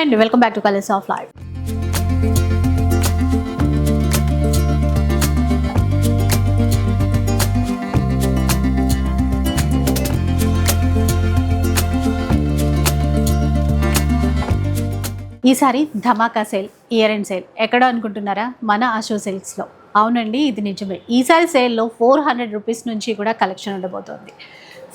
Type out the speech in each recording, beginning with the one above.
Hi అండి welcome back to colours of life. ఈసారి ధమాకా సేల్ ఇయర్ అండ్ సేల్. ఎక్కడ అనుకుంటున్నారా? మన అశో సేల్స్లో అవునండి ఇది నిజమే. ఈసారి సేల్లో ఫోర్ హండ్రెడ్ రూపీస్ నుంచి కూడా కలెక్షన్ ఉండబోతోంది.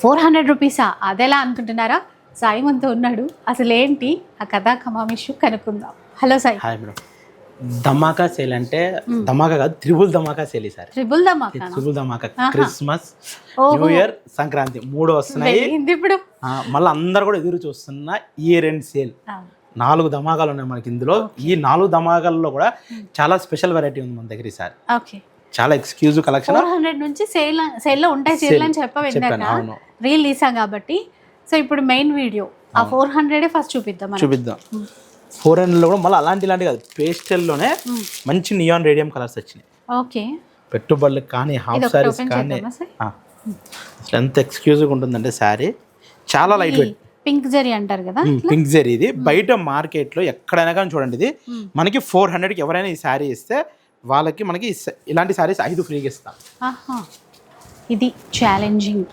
ఫోర్ హండ్రెడ్ రూపీసా? అదెలా అనుకుంటున్నారా? సాయి మనతో ఉన్నాడు. అసలు ఏంటి ఆ కథా కమామిషు కనుక్కుందాం. హలో సాయి. హాయ్ మేడం ధమాకా సేల్ అంటే ధమాకా కాదు త్రిబుల్ ధమాకా సేల్ ఈసారి ట్రిబుల్ ధమాకా త్రిబుల్ ధమాకా. క్రిస్మస్. న్యూ ఇయర్ సంక్రాంతి మూడు వస్తున్నాయి. ఇప్పుడు. ఆ, మళ్ళీ అందరు కూడా ఎదురు చూస్తున్న ఇయర్ ఎండ్ సేల్. నాలుగు ధమాకాలు ఉన్నాయి మనకి ఇందులో. ఈ నాలుగు ధమాకాల్లో కూడా చాలా స్పెషల్ వెరైటీ ఉంది మన దగ్గర ఈసారి ఓకే. చాలా ఎక్స్క్లూజివ్ కలెక్షన్. ఫోర్ హండ్రెడ్ నుంచి సేల్ సేల్లో ఉంటాయి చీరలు అని అవును. రీల్ తీసాం కాబట్టి. సో ఇప్పుడు మెయిన్ వీడియో ఆ ఫోర్ హండ్రెడే ఫస్ట్ చూపిద్దాం చూపిద్దాం. ఫోర్ హండ్రెడ్లో కూడా మళ్ళీ అలాంటి ఇలాంటి కాదు పేస్టల్లోనే మంచి నియాన్ రేడియం కలర్స్ వచ్చినాయి. ఓకే. పెట్టుబడులకు కానీ హాఫ్ సారీస్ కానీ సార్. అసలు ఎంత ఎక్స్క్లూజివ్గా ఉంటుందంటే శారీ చాలా లైట్ వెయిట్ పింక్ జరీ అంటారు కదా పింక్ జరీ ఇది. బయట మార్కెట్లో ఎక్కడైనా కానీ చూడండి ఇది. మనకి ఫోర్ హండ్రెడ్కి ఎవరైనా ఈ శారీ ఇస్తే వాళ్ళకి మనకి ఇలాంటి శారీస్ ఐదు ఫ్రీగా ఇస్తాం. ఇది ఛాలెంజింగ్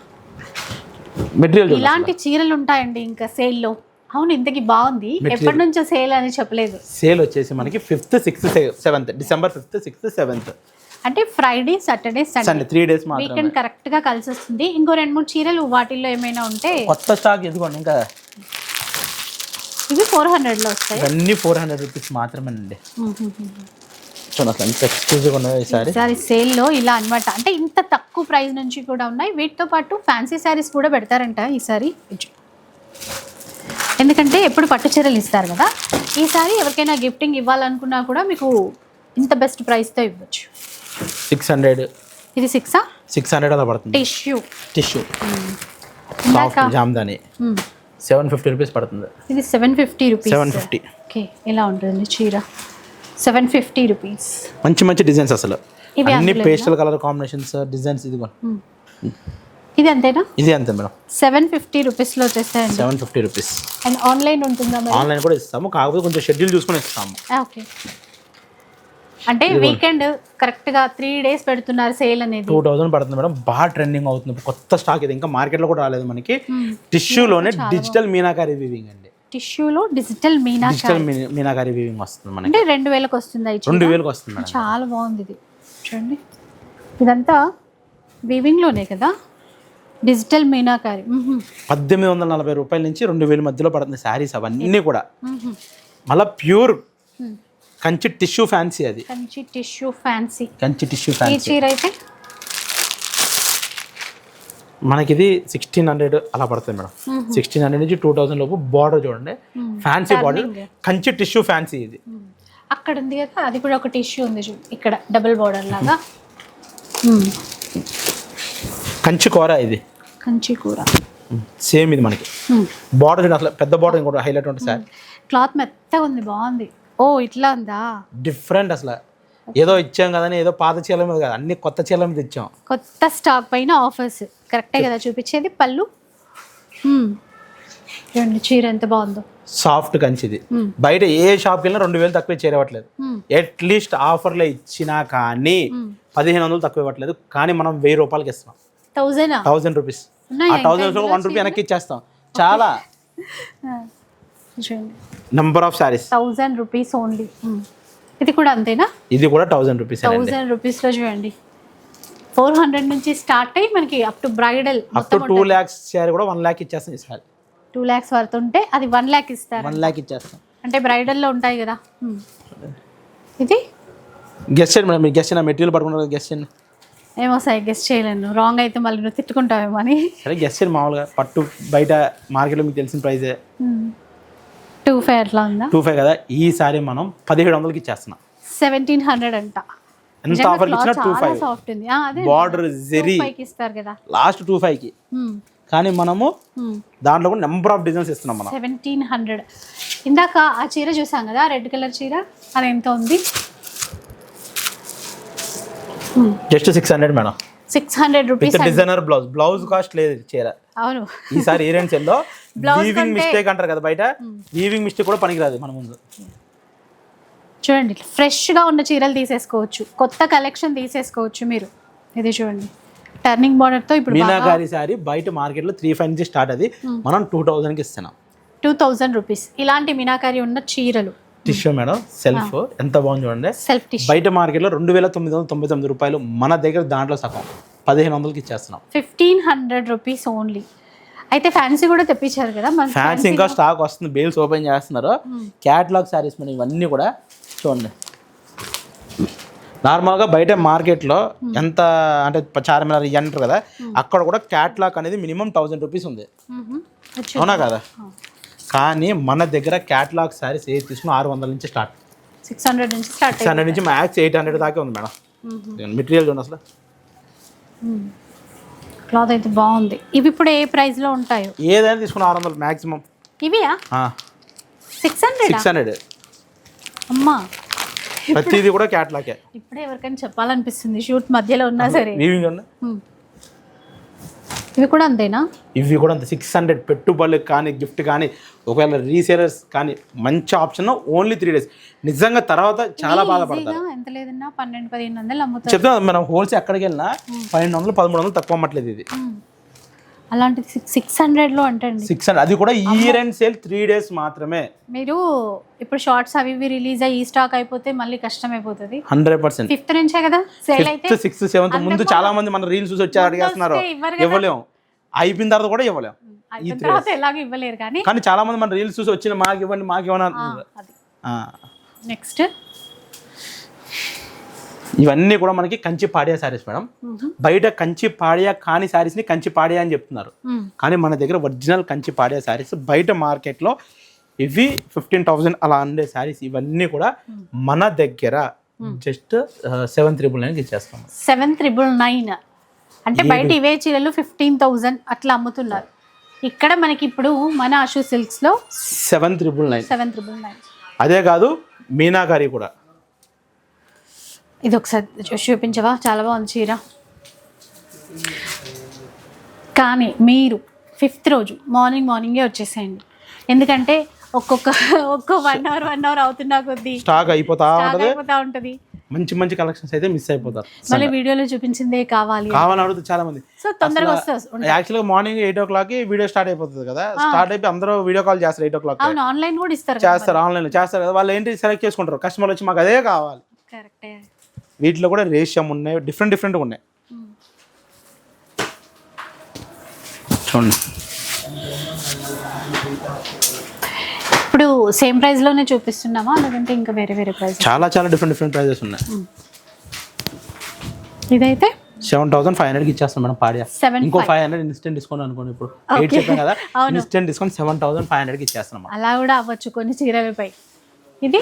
మెటీరియల్ ఇలాంటి చీరలు ఉంటాయండి ఇంకా సేల్లో. అవును ఇంతకి బాగుంది. ఎప్పటి నుంచో సేల్ అని చెప్పలేదు. సేల్ వచ్చేసి మనకి fifth sixth seventh December fifth sixth seventh. అంటే Friday Saturday Sunday. Three days weekend కరెక్ట్గా కలిసి వస్తుంది ఇంకో రెండు మూడు చీరలు వాటిల్లో ఏమైనా ఉంటే కొత్త స్టాక్ ఎదుకోండి ఇంకా ఇవి ఫోర్ హండ్రెడ్లో వస్తాయి. ఇవన్నీ ఫోర్ హండ్రెడ్ రూపీస్ మాత్రమేనండి. ఈసారి సేల్లో ఇలా అన్నమాట. అంటే ఇంత తక్కువ ప్రైస్ నుంచి కూడా ఉన్నాయి. వీటితో పాటు ఫ్యాన్సీ శారీస్ కూడా పెడతారంట ఈసారి ఎందుకంటే ఎప్పుడు పట్టు చీరలు ఇస్తారు కదా. ఈసారి ఎవరికైనా గిఫ్టింగ్ ఇవ్వాలనుకున్నా కూడా మీకు ఇంత బెస్ట్ ప్రైస్తో ఇవ్వచ్చు. సిక్స్ హండ్రెడ్ ఇది సిక్సా సిక్స్ హండ్రెడ్ అలా పడుతుంది. Tissue tissue soft Jamdani. Seven fifty rupees పడుతుంది. ఇది seven fifty rupees seven fifty okay ఇలా ఉంటుంది చీర? Seven fifty rupees. మంచి మంచి డిజైన్స్ అసలు. అన్ని పేస్టల్ కలర్ కాంబినేషన్స్ డిజైన్స్ ఇది ఇది అంతేనా? ఇది అంతే మేడం. సెవెన్ ఫిఫ్టీ రూపీస్లో వచ్చేస్తాయండి seven fifty rupees. And online ఉంటుందా ఆన్లైన్ కూడా ఇస్తాము కాకపోతే కొంచెం షెడ్యూల్ చూసుకొని ఇస్తాము. ఓకే. అంటే వీకెండ్ కరెక్ట్గా త్రీ డేస్ పెడుతున్నారు సేల్ అనేది. టూ థౌసండ్ పడుతుంది మేడం బాగా ట్రెండింగ్ అవుతుంది. కొత్త స్టాక్ ఇది ఇంకా మార్కెట్లో కూడా రాలేదు మనకి. టిష్యూలోనే డిజిటల్ మీనాకారి వీవింగ్ అండి. టిష్యూలో digital meena digital meenakari weaving వస్తుంది మనకి. అంటే రెండు వేలకు వస్తుంది. రెండు వేలకు వస్తుంది మేడం. చాలా బాగుంది ఇది. చూడండి. ఇదంతా వీవింగ్లోనే కదా? డిజిటల్ మీనాకారి. పద్దెనిమిది వందల నలభై రూపాయల నుంచి రెండు వేల మధ్యలో పడుతుంది శారీస్ అవన్నీ కూడా. మళ్ళీ ప్యూర్. కంచి టిష్యూ ఫ్యాన్సీ అది. Kanchi tissue fancy. Kanchi tissue fancy. చీర అయితే మనకి ఇది సిక్స్టీన్ హండ్రెడ్ అలా పడుతుంది మేడం. సిక్స్టీన్ హండ్రెడ్ నుంచి టూ థౌసండ్ లోపు బార్డర్ చూడండి. Fancy border Kanchi tissue fancy ఇది. అక్కడ ఉంది కదా అది కూడా ఒక టిష్యూ ఉంది ఇక్కడ డబుల్ బోర్డర్ లాగా. కంచి కూర ఇది. కంచి కూర. సేమ్ ఇది మనకి. బార్డర్ అసలు పెద్ద బార్డర్ ఇంకోటి హైలైట్ ఉంటుంది సార్. క్లాత్ మెత్తగా ఉంది బాగుంది. ఓ ఇట్లా ఉందా? డిఫరెంట్ అసలు. ఏదో ఇచ్చాం కదని ఏదో పాత చీరల మీద కాదు అన్ని కొత్త చీరల మీద ఇచ్చాం. కొత్త స్టాక్ పైన ఆఫర్స్. కరెక్టే కదా చూపించేది? పళ్ళు? చీర ఎంత బాగుందో. సాఫ్ట్ కంచిది. బయట ఏ షాప్కి వెళ్ళినా రెండు వేలు తక్కువ చేరవట్లేదు. అట్లీస్ట్ ఆఫర్లో ఇచ్చినా కానీ పదిహేను వందలు తక్కువ ఇవ్వట్లేదు. కానీ మనం వెయ్యి రూపాయలకి ఇస్తాం థౌజండా థౌజండ్ రూపీస్. ఆ థౌజండ్ వన్ రూపీ వెనక్కి ఇచ్చేస్తాం. చాలా. Number of sarees thousand rupees only. ఇది కూడా అంతేనా? ఇది కూడా థౌజండ్ రూపీస్ థౌజండ్ రూపీస్లో చూడండి. ఫోర్ హండ్రెడ్ నుంచి స్టార్ట్ అయ్యి మనకి up to bridal up to two lakhs saree కూడా వన్ ల్యాక్ ఇచ్చేస్తాం ఈసారి టూ ల్యాక్స్ వరకు ఉంటే అది వన్ ల్యాక్ ఇస్తారు? వన్ ల్యాక్ ఇచ్చేస్తాం. అంటే బ్రైడల్లో ఉంటాయి కదా. ఇది? గెస్ట్ చేయండి మేడం మీరు గెస్ట్ చేయండి మెటీరియల్ పడుకున్నారు గెస్ట్ చేయండి. ఏమో సార్ గెస్ట్ చేయలేను. రాంగ్ అయితే మళ్ళీ నువ్వు తిట్టుకుంటావేమో అని. సరే గెస్ట్ చేయండి మామూలుగా. పట్టు బయట మార్కెట్లో మీకు తెలిసిన ప్రైజే టూ ఫైవ్ అట్లా ఉందా? టూ ఫైవ్ కదా ఈ సారీ మనం పదిహేడు వందలకి ఇచ్చేస్తున్నాం. సెవెంటీన్ హండ్రెడ్ అంట. ఎంత ఆఫర్ ఇచ్చినా టూ ఫైవ్. సాఫ్ట్ ఉంది. బార్డర్ జెరీ ఫైవ్ ఇస్తారు కదా. లాస్ట్ టూ ఫైవ్కి. కానీ మనము దాంట్లో కూడా నెంబర్ ఆఫ్ డిజైన్స్ ఇస్తున్నాం మనం. సెవెంటీన్ హండ్రెడ్ ఇందాక ఆ చీర చూసాం కదా రెడ్ కలర్ చీర అది ఎంత ఉంది? Just six hundred madam. Six hundred rupees designer blouse blouse cost లేదు చీర. అవును. ఈసారి ఏరియన్ సెల్లో వీవింగ్ మిస్టేక్ అంటారు కదా బయట. వీవింగ్ మిస్టేక్ కూడా పనికిరాదు మన ముందు. చూడండి ఫ్రెష్గా ఉన్న చీరలు తీసేసుకోవచ్చు. కొత్త కలెక్షన్ తీసేసుకోవచ్చు మీరు. ఇది చూడండి. టర్నింగ్ బార్డర్తో ఇప్పుడు మీనాకారి శారీ బయట మార్కెట్లో త్రీ ఫైవ్ నుంచి స్టార్ట్ అది. మనం టూ థౌజండ్కి ఇస్తున్నాం. టూ థౌజండ్ రూపీస్ ఇలాంటి మీనాకారి ఉన్న చీరలు. Tissue madam self. ఎంత బాగుంది చూడండి. సెల్ఫ్ టిష్ బయట మార్కెట్లో రెండు వేల తొమ్మిది వందల తొంభై తొమ్మిది రూపాయలు మన దగ్గర దాంట్లో సగం. పదిహేను వందలకి ఇచ్చేస్తున్నాం. Fifteen hundred rupees only. అయితే ఫ్యాన్సీ కూడా తెప్పించారు కదా మన ఫ్యాన్స్ ఇంకా స్టాక్ వస్తుంది బేల్స్ ఓపెన్ చేస్తున్నారు. క్యాట్లాగ్ శారీస్ మన ఇవన్నీ కూడా చూడండి. నార్మల్గా బయట మార్కెట్లో ఎంత అంటే చార్మినార్ ఇవి అంటారు కదా అక్కడ కూడా క్యాట్లాగ్ అనేది మినిమం థౌజండ్ రూపీస్ ఉంది. అవునా కదా? కానీ మన దగ్గర క్యాట్లాగ్ శారీస్ ఏది తీసుకున్నా ఆరు వందల నుంచి స్టార్ట్ సిక్స్ హండ్రెడ్ నుంచి స్టార్ట్ సిక్స్ హండ్రెడ్ నుంచి మ్యాక్స్ ఎయిట్ హండ్రెడ్ దాకా ఉంది మేడం. మెటీరియల్ చూడండి అసలు. క్లాత్ అయితే బాగుంది. ఇవి ఇప్పుడు ఏ ప్రైస్లో ఉంటాయో? ఏదైనా తీసుకున్న ఆరు వందలు maximum ఇవియా? Six hundred? Six hundred. అమ్మా. ప్రతిదీ కూడా క్యాట్లాగే ఇప్పుడే ఎవరికైనా చెప్పాలనిపిస్తుంది. షూట్ మధ్యలో ఉన్నా సరే. ఇవి కూడా అంతేనా? ఇవి కూడా అంత. సిక్స్ హండ్రెడ్ పెట్టుబడులకు కానీ గిఫ్ట్ కానీ ఒకవేళ రీసేలర్స్ కానీ మంచి ఆప్షన్ ఓన్లీ త్రీ డేస్ నిజంగా తర్వాత చాలా బాధపడతారు. ఎంత లేదన్నా పన్నెండు పదిహేను వందలు అమ్ముతారు. చెప్తా మనం హోల్సేల్ ఎక్కడికి వెళ్ళినా పన్నెండు వందలు పదమూడు వందలు తక్కువ అమ్మట్లేదు ఇది. అలాంటిది సిక్స్ సిక్స్ హండ్రెడ్లో అంటండి సిక్స్ హండ్రెడ్ అది కూడా year end sale three days మాత్రమే. మీరు ఇప్పుడు షార్ట్స్ అవి ఇవి రిలీజ్ అయ్యి ఈ స్టాక్ అయిపోతే మళ్ళీ కష్టం అయిపోతుంది హండ్రెడ్ పర్సెంట్ ఫిఫ్త్ నుంచే కదా సేల్ అయితే? సిక్స్త్ సెవెంత్ ముందు చాలా మంది మన రీల్స్ చూసి వచ్చి అడిగేస్తున్నారు. వస్తే ఇవ్వరు కదా. ఇవ్వలేం. అయిపోయిన తర్వాత కూడా ఇవ్వలేం. అయిపోయిన తర్వాత ఎలాగో ఇవ్వలేరు కానీ కానీ చాలా మంది మన రీల్స్ చూసి వచ్చిన మాకు ఇవ్వండి మాకు ఇవ్వని ఆ. నెక్స్ట్ ఇవన్నీ కూడా మనకి కంచి పాడియా శారీస్ మేడం. బయట కంచి పాడియా కాని శారీస్ని కంచి పాడియా అని చెప్తున్నారు. కానీ మన దగ్గర ఒరిజినల్ కంచి పాడియా శారీస్ బయట మార్కెట్లో ఇవి ఫిఫ్టీన్ థౌసండ్ అలా ఉండే శారీస్ ఇవన్నీ కూడా మన దగ్గర జస్ట్ సెవెన్ త్రిబుల్ నైన్కి ఇచ్చేస్తాం సెవెన్ త్రిబుల్ నైన్. అంటే బయట ఇవే చీరలు ఫిఫ్టీన్ థౌజండ్ అట్లా అమ్ముతున్నారు. ఇక్కడ మనకి ఇప్పుడు మన Ashu సిల్క్స్లో seven triple nine. Seven triple nine. అదే కాదు మీనాకారి కూడా. ఇది ఒకసారి చూసి చూపించవా? చాలా బాగుంది చీర. కానీ మీరు ఫిఫ్త్ రోజు మార్నింగ్ మార్నింగే వచ్చేసేయండి. ఎందుకంటే ఒక్కొక్క ఒక్కో వన్ అవర్ వన్ అవర్ అవుతున్నా కొద్దీ స్టాక్ అయిపోతా అయిపోతా ఉంటది. మంచి మంచి కలెక్షన్స్ అయితే మిస్ అయిపోతారు. మళ్ళీ వీడియోలో చూపించిందే కావాలి కావాలని అడుగుతుంది చాలా మంది. సో తొందరగా వస్తే యాక్చువల్గా morning eight o'clock video start అయిపోతుంది కదా. స్టార్ట్ అయిపోయి అందరూ వీడియో కాల్ చేస్తారు ఎయిట్ ఓ క్లాక్ ఆన్లైన్ కూడా ఇస్తారు చేస్తారు ఆన్లైన్ చేస్తారు కదా. వాళ్ళు ఏంటి సెలెక్ట్ చేసుకుంటారు? కస్టమర్ వచ్చి మాకు అదే కావాలి. కరెక్టే వీటిలో కూడా రేషియం ఉన్నాయి డిఫరెంట్ డిఫరెంట్ ఉన్నాయి. చూడండి. ఇప్పుడు సేమ్ ప్రైస్లోనే చూపిస్తున్నామా? లేదంటే ఇంకా వేరే వేరే ప్రైస్ చాలా చాలా డిఫరెంట్ డిఫరెంట్ ప్రైజెస్ ఉన్నాయి. ఇదైతే? సెవెన్ థౌసండ్ ఫైవ్ హండ్రెడ్కి ఇచ్చేస్తాం మేడం పాడియా సెవెన్ ఇంకో ఫైవ్ హండ్రెడ్ ఇన్స్టెంట్ డిస్కౌంట్ అనుకోండి ఇప్పుడు. ఎయిట్ చెప్పాం కదా. Instant discount seven thousand five హండ్రెడ్కి ఇచ్చేస్తున్నాం అలా కూడా అవ్వచ్చు కొన్ని చీరలపై ఇది?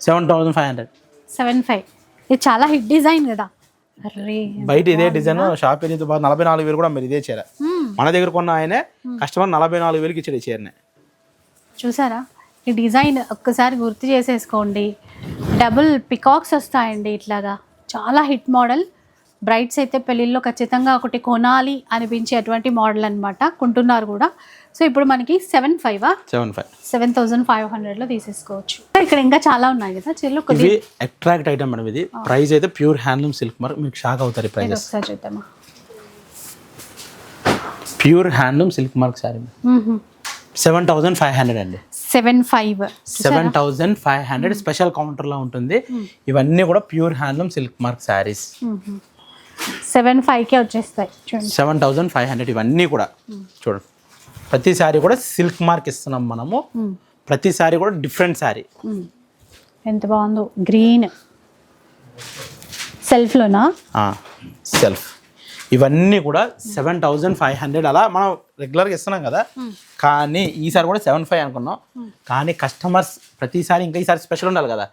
Seven thousand five hundred seven five ఇది చాలా హిట్ డిజైన్ కదా. బయట ఇదే డిజైన్ షాప్ ఏదైతే బాగా నలభై నాలుగు వేలు కూడా మీరు ఇదే చీర. మన దగ్గర కొన్న ఆయనే కస్టమర్ నలభై నాలుగు వేలకి ఇచ్చాడు ఈ చీరని. చూసారా? ఈ డిజైన్ ఒక్కసారి గుర్తు చేసేసుకోండి. డబుల్ పికాక్స్ వస్తాయండి ఇట్లాగా. చాలా హిట్ మోడల్. బ్రైడ్స్ అయితే పెళ్ళిళ్ళలో ఖచ్చితంగా ఒకటి కొనాలి అనిపించే అటువంటి మోడల్ అన్నమాట. కొంటున్నారు కూడా. సో ఇప్పుడు మనకి seven five seven five. Seven thousand five హండ్రెడ్లో తీసేసుకోవచ్చు. ఇక్కడ ఇంకా చాలా ఉన్నాయి కదా? చెల్లు కొద్ది ఇవి అట్రాక్ట్ ఐటమ్ మేడం ఇది. ప్రైస్ అయితే ప్యూర్ హ్యాండ్లూమ్ సిల్క్ మార్క్ మీకు షాక్ అవుతారు ఇది ప్రైజెస్ ఒకసారి చూద్దామా? Pure handloom silk mark saree seven thousand five hundred అండి. Seven five. Seven thousand five hundred special కౌంటర్లో ఉంటుంది. ఇవన్నీ కూడా pure handloom silk mark sarees seven ఫైవ్కే వచ్చేస్తాయి. సెవెన్ థౌసండ్ ఫైవ్ హండ్రెడ్ ఇవన్నీ కూడా. చూడండి. ప్రతి శారీ కూడా సిల్క్ మార్క్ ఇస్తున్నాం మనము. మ్మ్. ప్రతి శారీ కూడా డిఫరెంట్ మ్మ్. ఎంత బాగుందో. గ్రీన్. సెల్ఫ్లోనా? సెల్ఫ్. ఇవన్నీ కూడా సెవెన్ థౌజండ్ ఫైవ్ హండ్రెడ్ అలా మనం రెగ్యులర్గా ఇస్తున్నాం కదా. కానీ ఈసారి కూడా సెవెన్ ఫైవ్ అనుకున్నాం. కానీ కస్టమర్స్ ప్రతిసారి ఇంకా ఈసారి స్పెషల్ ఉండాలి కదా.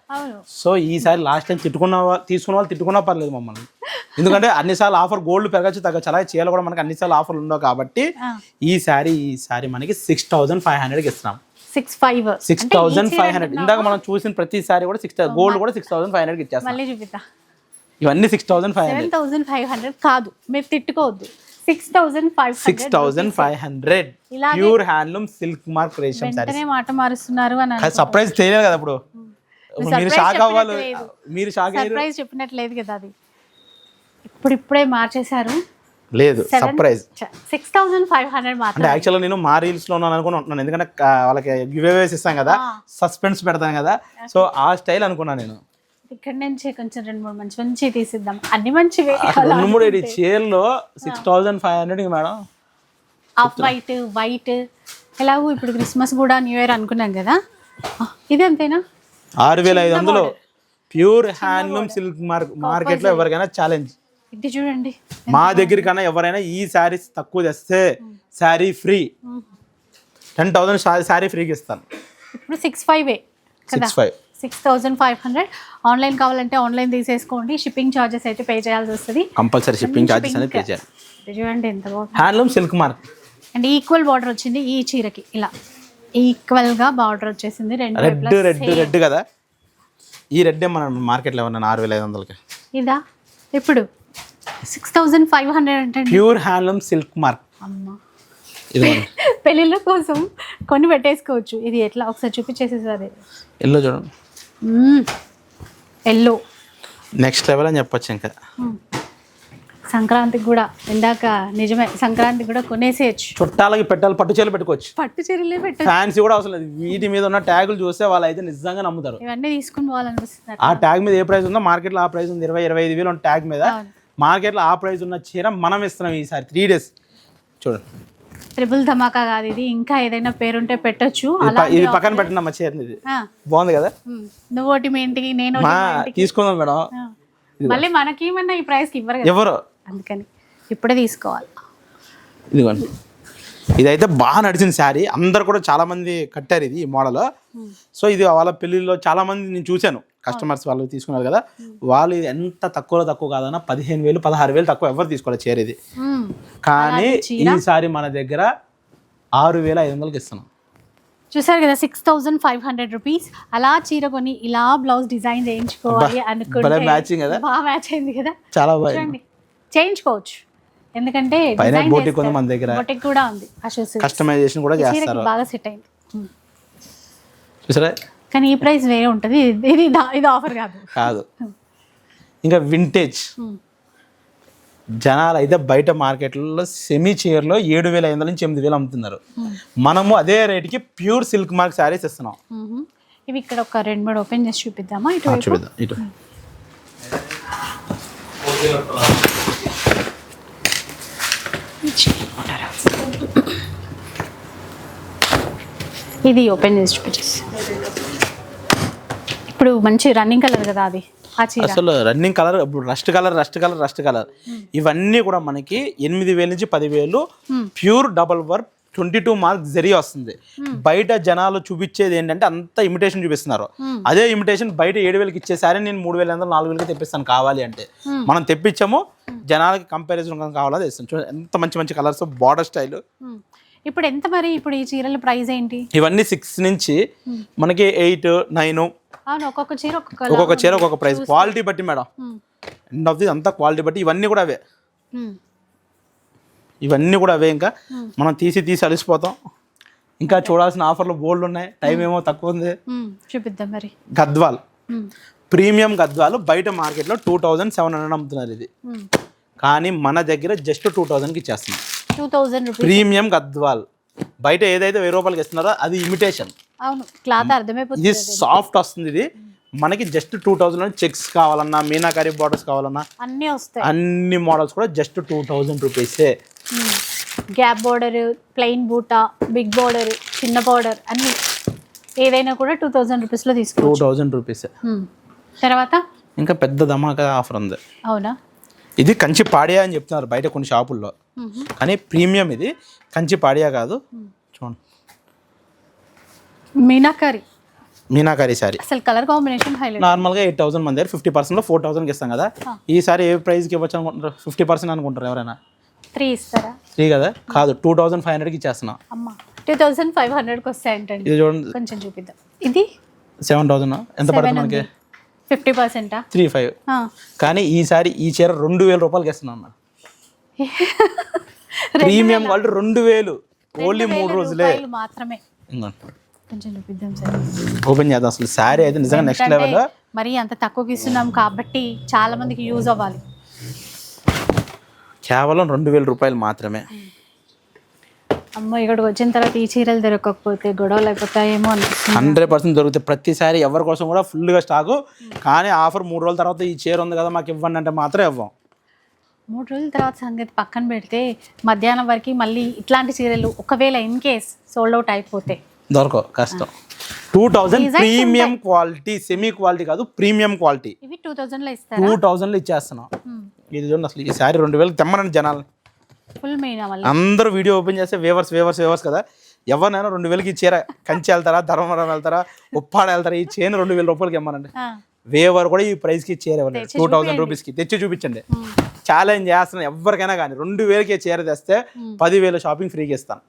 సో ఈసారి లాస్ట్ టైం తిట్టుకున్న తీసుకున్న వాళ్ళు తిట్టుకున్నా పర్లేదు మమ్మల్ని. ఎందుకంటే అన్నిసార్లు ఆఫర్ గోల్డ్ పెరగచ్చు తగ్గచ్చు. అలాగే చేయాలి కూడా మనకి అన్నిసార్లు ఆఫర్లు ఉండవు కాబట్టి ఆ. ఈ సారీ ఈ సారీ మనకి సిక్స్ థౌజండ్ ఫైవ్ హండ్రెడ్కి ఇస్తున్నాం six five six thousand five hundred ఇందాక మనం చూసిన ప్రతి సారీ కూడా సిక్స్ గోల్డ్ కూడా సిక్స్ థౌసండ్ ఫైవ్ హండ్రెడ్కి ఇచ్చేస్తాం ఇవన్నీ six thousand five hundred seven thousand five hundred కాదు. మీరు తిట్టుకోవద్దు. Six thousand five six thousand five hundred pure handloom silk mark రేషం వెంటనే మాట మారుస్తున్నారు అని. సర్ప్రైజ్ తెలియదు కదా ఇప్పుడు మీరు షాక్ అవ్వాలి. మీరు షాక్ సర్ప్రైజ్ చెప్పినట్లేదు కదా అది. ఇప్పుడు ఇప్పుడే మార్చేశారు. లేదు surprise six thousand five hundred అంటే యాక్చువల్గా నేను మా రీల్స్లో ఉన్నాను అనుకుని ఉంటున్నాను. ఎందుకంటే వాళ్ళకి గివ్ అవేస్ ఇస్తాం కదా. సస్పెన్స్ పెడతాను కదా. సో ఆ స్టైల్ అనుకున్నాను నేను. ఇక్కడ నుంచి కొంచెం రెండు మూడు మంచి మంచి తీసిద్దాం. అన్ని మంచివే రెండు మూడు చీరలో six thousand five hundred madam. Off white white ఎలాగో ఇప్పుడు క్రిస్మస్ కూడా న్యూ ఇయర్ అనుకున్నాం కదా. ఇది అంతేనా ఆరు వేల ఐదు వందలు. ప్యూర్ హ్యాండ్లూమ్ సిల్క్ మార్క్ మార్కెట్లో ఎవరికైనా ఛాలెంజ్ ఇది చూడండి. మా దగ్గరికన్నా ఎవరైనా ఈ శారీస్ తక్కువ తెస్తే saree free ten thousand saree ఫ్రీకి ఇస్తాను. ఇప్పుడు six five six five six thousand five hundred. Online కావాలంటే ఆన్లైన్ తీసేసుకోండి. షిప్పింగ్ ఛార్జెస్ అయితే పే చేయాల్సి వస్తుంది. కంపల్సరీ షిప్పింగ్ ఛార్జెస్ అనేది పే చేయాలి. చూడండి ఎంత బాగుంది. Handloom silk mark and equal border వచ్చింది ఈ చీరకి. ఇలా. ఈక్వల్గా బార్డర్ వచ్చేసింది. రెండు రెడ్ రెడ్ రెడ్ కదా? ఈ రెడ్ మన మార్కెట్లో ఏమన్నా ఆరు వేల ఐదు వందలకి? ఇదా? ఇప్పుడు. సిక్స్ థౌజండ్ ఫైవ్ హండ్రెడ్ అంటే ప్యూర్ హ్యాండ్లూమ్ సిల్క్ మార్క్ అమ్మ. పెళ్ళిళ్ళ కోసం కొన్ని పెట్టేసుకోవచ్చు. ఇది ఎట్లా? ఒకసారి చూపించేసేసారి. ఎల్లో చూడండి. ఎల్లో. నెక్స్ట్ లెవెల్ అని చెప్పొచ్చు ఇంకా. సంక్రాంతికి కూడా ఇందాక నిజమే సంక్రాంతికి కూడా కొనేసేయచ్చు. చుట్టాలకి పెట్టాలి పట్టు చీరలు పెట్టుకోవచ్చు. పట్టు చీరలే పెట్ట ఫ్యాన్సీ కూడా అవసరం లేదు. వీటి మీద ఉన్న ట్యాగులు చూస్తే వాళ్ళు అయితే నిజంగా నమ్ముతారు. ఇవన్నీ తీసుకుని పోవాలనిపిస్తుంది ఆ ట్యాగ్ మీద ఏ ప్రైస్ ఉందో మార్కెట్లో ఆ ప్రైస్ ఉంది. ఇరవై ఇరవై ఐదు వేలు ఉన్న ట్యాగ్ మీద. మార్కెట్లో ఆ ప్రైస్ ఉన్న చీర మనం ఇస్తున్నాం ఈసారి. త్రీ డేస్ చూడండి. ట్రిపుల్ ధమాకా కాదు ఇది. ఇంకా ఏదైనా పేరుంటే పెట్టొచ్చు. అలా ఇది పక్కన పెట్టండి అమ్మ ఇది. బాగుంది కదా? నువ్వు ఒకటి మీ ఇంటికి నేను. తీసుకుందాం మేడం. మళ్ళీ మనకేమన్నా ఈ ప్రైస్కి ఇవ్వరు ఎవరు? అందుకని. ఇప్పుడే తీసుకోవాలి. ఇదిగోండి. ఇదైతే బాగా నడిచింది శారీ. అందరు కూడా చాలా మంది కట్టారు ఇది ఈ మోడల్. సో ఇది వాళ్ళ పెళ్ళిళ్ళలో చాలా మంది నేను చూశాను. కస్టమర్స్ వాళ్ళు తీసుకున్నారు కదా. వాళ్ళు ఇది ఎంత తక్కువలో తక్కువ కాదన్నా పదిహేను వేలు పదహారు వేలు తక్కువ ఎవరు తీసుకోవాలి చీర ఇది. కానీ ఈసారి మన దగ్గర ఆరు వేల ఐదు వందలకి ఇస్తున్నాం. చూసారు కదా six thousand five hundred rupees అలా చీర కొని ఇలా బ్లౌజ్ డిజైన్ చేయించుకోవాలి అనుకుంటే బాగా మ్యాచ్ అయింది కదా. చాలా బాగుంది చూడండి. చేయించుకోవచ్చు. ఎందుకంటే పైన బోటిక్ ఉంది. మన దగ్గర. బోటిక్ కూడా ఉంది ఆ షూస్ కస్టమైజేషన్ కూడా చేస్తారు. బాగా సెట్ అయింది. చూసారా? కానీ ఈ ప్రైస్ వేరే ఉంటుంది. ఇది ఇది ఆఫర్ కాదు. కాదు. ఇంకా వింటేజ్. జనాలు అయితే బయట మార్కెట్లో సెమీ చీరలో ఏడు వేల ఐదు వందల నుంచి ఎనిమిది వేలు అమ్ముతున్నారు. మనము అదే రేటుకి ప్యూర్ సిల్క్ మార్క్ శారీస్ ఇస్తున్నాం. ఇవి ఇక్కడ ఒక రెండు మూడు ఓపెన్ చేసి చూపిద్దామా? ఇటు చూపిద్దాం. ఇటు. ఇది ఓపెన్ చేసి చూపించేసి. ఇప్పుడు మంచి రన్నింగ్ కలర్ కదా అది అసలు రన్నింగ్ కలర్ ఇప్పుడు rust colour rust colour rust colour ఇవన్నీ కూడా మనకి ఎనిమిది వేల నుంచి పదివేలు pure double work twenty two mark zari వస్తుంది. బయట జనాలు చూపించేది ఏంటంటే అంత ఇమిటేషన్ చూపిస్తున్నారు. అదే ఇమిటేషన్ బయట ఏడు వేలకి ఇచ్చేసారి నేను మూడు వేల ఐదు నాలుగు వేలకి తెప్పిస్తాను కావాలి అంటే. మనం తెప్పించాము జనాలకి కంపారిజన్ కావాలో తెస్తాం చూడండి ఎంత మంచి మంచి కలర్స్ బార్డర్ స్టైల్. ఇప్పుడు ఎంత మరి? ఇప్పుడు ఈ చీరల ప్రైస్ ఏంటి? ఇవన్నీ సిక్స్ నుంచి మనకి ఎయిట్ నైన్ ఒక్కొక్క చీర ఒక్కొక్క చీర ఒక్కొక్క ప్రైస్ క్వాలిటీ బట్టి మేడం. ఎండ్ ఆఫ్ ది అంతా క్వాలిటీ బట్టి ఇవన్నీ కూడా అవే. ఇవన్నీ కూడా అవే ఇంకా. మనం తీసి తీసి అలసిపోతాం. ఇంకా చూడాల్సిన ఆఫర్లు బోల్డ్ ఉన్నాయి. టైం ఏమో తక్కువ ఉంది. చూపిద్దాం మరి. గద్వాల్. ప్రీమియం గద్వాలు బయట మార్కెట్లో టూ థౌజండ్ సెవెన్ హండ్రెడ్ అమ్ముతున్నారు ఇది. కానీ మన దగ్గర జస్ట్ టూ థౌజండ్కి ఇచ్చేస్తున్నాం టూ థౌజండ్ ప్రీమియం గద్వాల్. బయట ఏదైతే వెయ్యి రూపాయలకి ఇస్తున్నారో అది ఇమిటేషన్ అవును క్లాత్ అర్థమైపోతుంది ఇది సాఫ్ట్ వస్తుంది ఇది. మనకి జస్ట్ టూ థౌజండ్ చెక్స్ కావాలన్నా మీనాకారి బార్డర్స్ కావాలన్నా అన్నీ వస్తాయి. అన్ని మోడల్స్ కూడా జస్ట్ టూ థౌజండ్ రూపీసే gap border plain buta big border చిన్న బార్డర్ అన్ని ఏదైనా కూడా టూ థౌజండ్ రూపీస్లో తీసుకో టూ థౌజండ్ రూపీసే. తర్వాత? ఇంకా పెద్ద ధమాకా ఆఫర్ ఉంది. అవునా? ఇది కంచి పాడియా అని చెప్తున్నారు బయట కొన్ని షాపుల్లో. కానీ ప్రీమియం ఇది. కంచి పాడియా కాదు. చూడండి. మీనాకరి. మీనాకారి సారీ. అసలు కలర్ కాంబినేషన్ హైలైట్. నార్మల్గా ఎయిట్ థౌసండ్ మన దగ్గర ఫిఫ్టీ పర్సెంట్లో ఫోర్ థౌసండ్కి ఇస్తాం కదా. ఈసారి ఏ ప్రైస్కి ఇవ్వచ్చు అనుకుంటారు ఫిఫ్టీ పర్సెంట్ అనుకుంటారు ఎవరైనా? త్రీ ఇస్తారా? త్రీ కదా? కాదు టూ థౌసండ్ ఫైవ్ హండ్రెడ్కి ఇచ్చేస్తున్నా. అమ్మ టూ థౌజండ్ ఫైవ్ హండ్రెడ్కి వస్తాయంటండి ఇది చూడండి. కొంచెం చూపిద్దాం. ఇది? సెవెన్ థౌసండ్ ఎంత పడుతుంది మనకి? ఫిఫ్టీ పర్సెంటా? Three five. కానీ ఈసారి ఈ చీర రెండు వేల రూపాయలకి ఇస్తున్నాను అన్న. ప్రీమియం క్వాలిటీ రెండు వేలు. ఓన్లీ మూడు రోజులే. మాత్రమే. ఇంకోండి. కొంచెం చూపిద్దాం సార్. ఓపెన్ చేద్దాం. అసలు శారీ అయితే నిజంగా నెక్స్ట్ లెవెల్ మరి అంత తక్కువకి ఇస్తున్నాం కాబట్టి చాలా మందికి యూజ్ అవ్వాలి. కేవలం రెండు వేల రూపాయలు మాత్రమే. అమ్మో ఇక్కడికి వచ్చిన తర్వాత ఈ చీరలు దొరకకపోతే గొడవలు అయిపోతాయేమో అనిపిస్తుంది? హండ్రెడ్ పర్సెంట్ దొరుకుతాయి. ప్రతిసారి ఎవరి కోసం కూడా ఫుల్గా స్టాకు. కానీ ఆఫర్ మూడు రోజుల తర్వాత ఈ చీర ఉంది కదా మాకు ఇవ్వండి అంటే మాత్రం ఇవ్వం. మూడు రోజుల తర్వాత సంగతి పక్కన పెడితే మధ్యాహ్నం వరకు మళ్ళీ ఇట్లాంటి చీరలు ఒకవేళ ఇన్ కేస్ సోల్డ్ అవుట్ అయిపోతే. దొరకవు కష్టం. Two thousand premium quality semi quality కాదు ప్రీమియం క్వాలిటీ. ఇవి టూ థౌజండ్లో టూ ఇస్తారా? థౌజండ్లో ఇచ్చేస్తున్నాం. ఇది చూడండి అసలు ఈ శారీ రెండు వేలకు తెమ్మనండి జనాలు. ఫుల్ మీనా మళ్ళీ? అందరూ వీడియో ఓపెన్ చేస్తే వేవర్స్ వేవర్స్ వేవర్స్ కదా. ఎవరినైనా రెండు వేలకి ఈ చీర కంచి వెళ్తారా? ధర్మవరం వెళ్తారా? ఉప్పాడ వెళ్తారా? ఈ చైన్ రెండు వేల రూపాయలకి ఇమ్మనండి. వేవర్ కూడా ఈ ప్రైస్కి చీర ఇవ్వలేదు టూ థౌసండ్ రూపీస్కి తెచ్చి చూపించండి. ఛాలెంజ్ చేస్తున్నాను ఎవరికైనా కానీ రెండు వేలకి చీర తెస్తే పదివేలు షాపింగ్ ఫ్రీకి ఇస్తాను.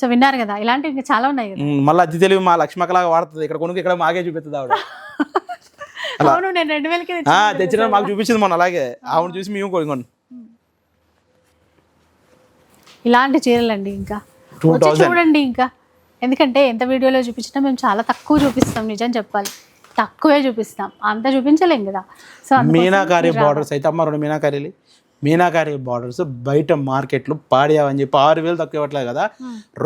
సో విన్నారు కదా ఇలాంటివి ఇంకా చాలా ఉన్నాయి మళ్ళీ అద్దె తెలివి మా లక్ష్మకలాగా వాడుతుంది. ఇక్కడ కొనుక్కు ఇక్కడ మాకే చూపిస్తుంది ఆవిడ. అవును నేను రెండు వేలకి తెచ్చిన మాకు చూపించింది మొన్న అలాగే. ఆవిడ చూసి మేము కొనుక్కోండి ఇలాంటి చీరలండి ఇంకా. చూడండి ఇంకా. ఎందుకంటే ఎంత వీడియోలో చూపించినా మేము చాలా తక్కువ చూపిస్తాం నిజం చెప్పాలి. తక్కువే చూపిస్తాం. అంత చూపించలేం కదా. సో మీనాకారి బార్డర్స్ అయితే అమ్మ రెండు మీనాకారీలు. మీనాకారి బార్డర్స్ బయట మార్కెట్లో పాడియావని చెప్పి ఆరు వేలు తక్కువ ఇవ్వట్లేదు కదా.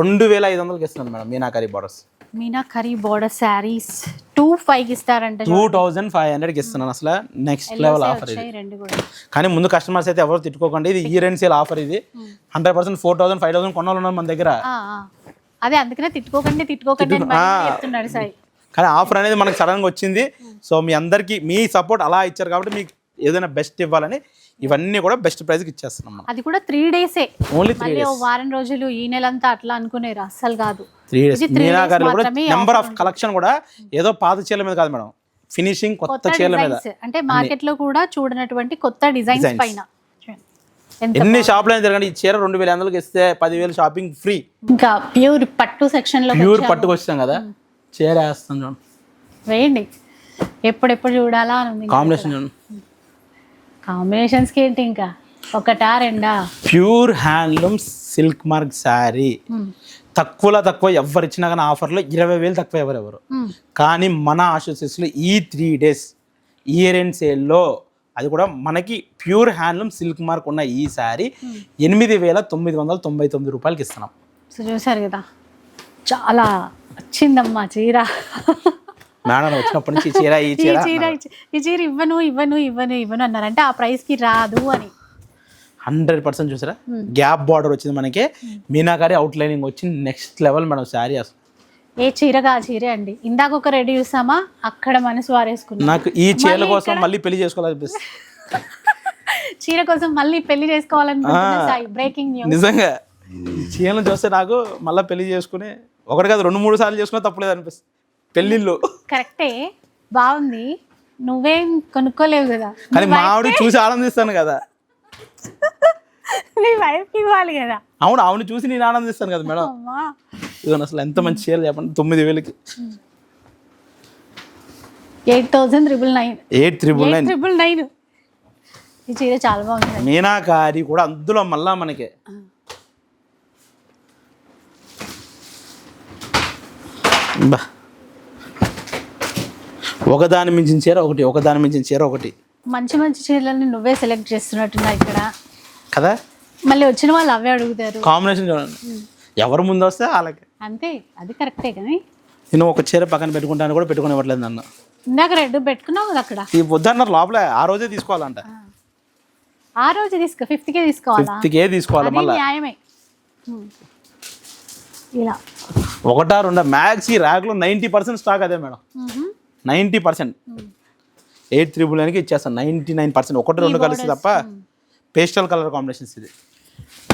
రెండు వేల ఐదు వందలకి ఇస్తున్నాను madam meenakari borders meenakari border sarees two five ఇస్తారంట టూ థౌజండ్ ఫైవ్ హండ్రెడ్కి ఇస్తున్నాను అసలు నెక్స్ట్ లెవెల్ ఆఫర్ ఇది. రెండు కానీ ముందు కస్టమర్స్ అయితే ఎవరు తిట్టుకోకండి ఇది ఇయర్ అండ్ సేల్ ఆఫర్ ఇది. Hundred percent four thousand five thousand కొనాలి ఉన్నారు మన దగ్గర. అదే అందుకనే తిట్టుకోకండి తిట్టుకోకండి చెప్తున్నాడు సాయి. కానీ ఆఫర్ అనేది మనకి సడన్గా వచ్చింది. సో మీ అందరికీ మీ సపోర్ట్ అలా ఇచ్చారు కాబట్టి మీకు ఏదైనా బెస్ట్ ఇవ్వాలని ఇవన్నీ కూడా బెస్ట్ ప్రైస్కి ఇచ్చేస్తున్నాం అది కూడా త్రీ డేసే ఓన్లీ త్రీ ఓ వారం రోజులు ఈ నెలంతా అట్లా అనుకునేరు? అస్సలు కాదు. త్రీ డేస్ మీనాకారి కూడా నెంబర్ ఆఫ్ కలెక్షన్ కూడా ఏదో పాత చీరల మీద కాదు మేడం. ఫినిషింగ్ కొత్త చీరల మీద. అంటే మార్కెట్లో కూడా చూడనటువంటి కొత్త డిజైన్స్. పైన. ఎన్ని షాపులు అయినా తిరగండి. ఈ చీర రెండు వేల వందలకి ఇస్తే పదివేలు షాపింగ్ ఫ్రీ ఇంకా ప్యూర్ పట్టు సెక్షన్లో ప్యూర్ పట్టుకొచ్చాం కదా. చీర వేస్తాం చూడండి. వేయండి. ఎప్పుడెప్పుడు చూడాలా కాంబినేషన్ చూడండి. కాంబినేషన్స్కి ఏంటి ఇంకా? ఒకటా రెండా? Pure handloom silk mark saree. తక్కువలో తక్కువ ఎవరు ఇచ్చినా కానీ ఆఫర్లో ఇరవై వేలు తక్కువ ఎవరెవరు మ్మ్. కానీ మన ఆశోసిస్లో ఈ త్రీ డేస్ ఇయర్ ఎండ్ సేల్లో అది కూడా మనకి ప్యూర్ హ్యాండ్లూమ్ సిల్క్ మార్క్ ఉన్న ఈ శారీ ఎనిమిది వేల తొమ్మిది వందల తొంభై తొమ్మిది రూపాయలకి ఇస్తున్నాం. సో చూసారు కదా చాలా వచ్చిందమ్మా చీర. మేడం వచ్చినప్పటి నుంచి ఈ చీర ఈ ఈ చీర చీర ఈ చీర ఇవ్వను ఇవ్వను ఇవ్వను ఇవ్వను అన్నారు అంటే ఆ ప్రైస్కి రాదు అని. హండ్రెడ్ పర్సెంట్ చూసారా? గ్యాప్ బార్డర్ వచ్చింది మనకి. మీనాకారి అవుట్ లైనింగ్ వచ్చింది నెక్స్ట్ లెవెల్ మేడం శారీ అసలు. ఏ చీరగా ఆ చీరే అండి. ఇందాక ఒక రెడీ చూసామా? అక్కడ మనసు వారేసుకున్నాం. నాకు ఈ చీరల కోసం మళ్ళీ పెళ్ళి చేసుకోవాలనిపిస్తుంది. చీర కోసం మళ్ళీ పెళ్ళి చేసుకోవాలనుకుంటున్నా సాయి బ్రేకింగ్ న్యూస్ నిజంగా. ఈ చీరలు చూస్తే నాకు మళ్ళీ పెళ్ళి చేసుకుని ఒకటి కాదు రెండు మూడు సార్లు చేసుకున్నా తప్పలేదు అనిపిస్తుంది. పెళ్ళిళ్ళు. కరెక్టే. బాగుంది. నువ్వేం కొనుక్కోలేవు కదా. కానీ మా ఆవిడ చూసి ఆనందిస్తాను కదా. నీ వైఫ్కి ఇవ్వాలి కదా. అవును ఆవిడ చూసి నేను ఆనందిస్తాను కదా మేడం. ఇదిగోండి అసలు ఎంత మంచి చీరలు చెప్పండి. తొమ్మిది వేలకి. Eight thousand triple nine eight triple nine triple nine ఈ చీర చాలా బాగుంది. మీనాకారి కూడా అందులో మళ్ళా మనకి. బా. ఒకదాని మించిన చీర ఒకటి ఒకదాని మించిన చీర ఒకటి. మంచి మంచి చీరలని నువ్వే సెలెక్ట్ చేస్తున్నట్టున్నా ఇక్కడ. కదా? మళ్ళీ వచ్చిన వాళ్ళు అవే అడుగుతారు. కాంబినేషన్ చూడండి. ఎవరు ముందు వస్తే వాళ్ళకి అంతే అది కరెక్టే కానీ. నేను ఒక చీర పక్కన పెట్టుకుంటాను కూడా పెట్టుకుని ఇవ్వట్లేదు నన్ను. ఇందాక రెడ్ పెట్టుకున్నావు కదా అక్కడ. ఈ వద్దన్నారు లోపలే ఆ రోజే తీసుకోవాలంట. ఆ. రోజు తీసుకో ఫిఫ్త్కే తీసుకోవాలా? ఫిఫ్త్కే తీసుకోవాలి అది మళ్ళీ. న్యాయమే. ఇలా. ఒకటా రెండా మ్యాక్స్ ర్యాక్లో నైంటీ పర్సెంట్ స్టాక్ అదే madam. Ninety percent. Eight triple నైన్కి ఇచ్చేస్తాను నైంటీ నైన్ పర్సెంట్. ఒకటి రెండు కలిసి తప్ప పేస్టల్ కలర్ కాంబినేషన్స్ ఇది.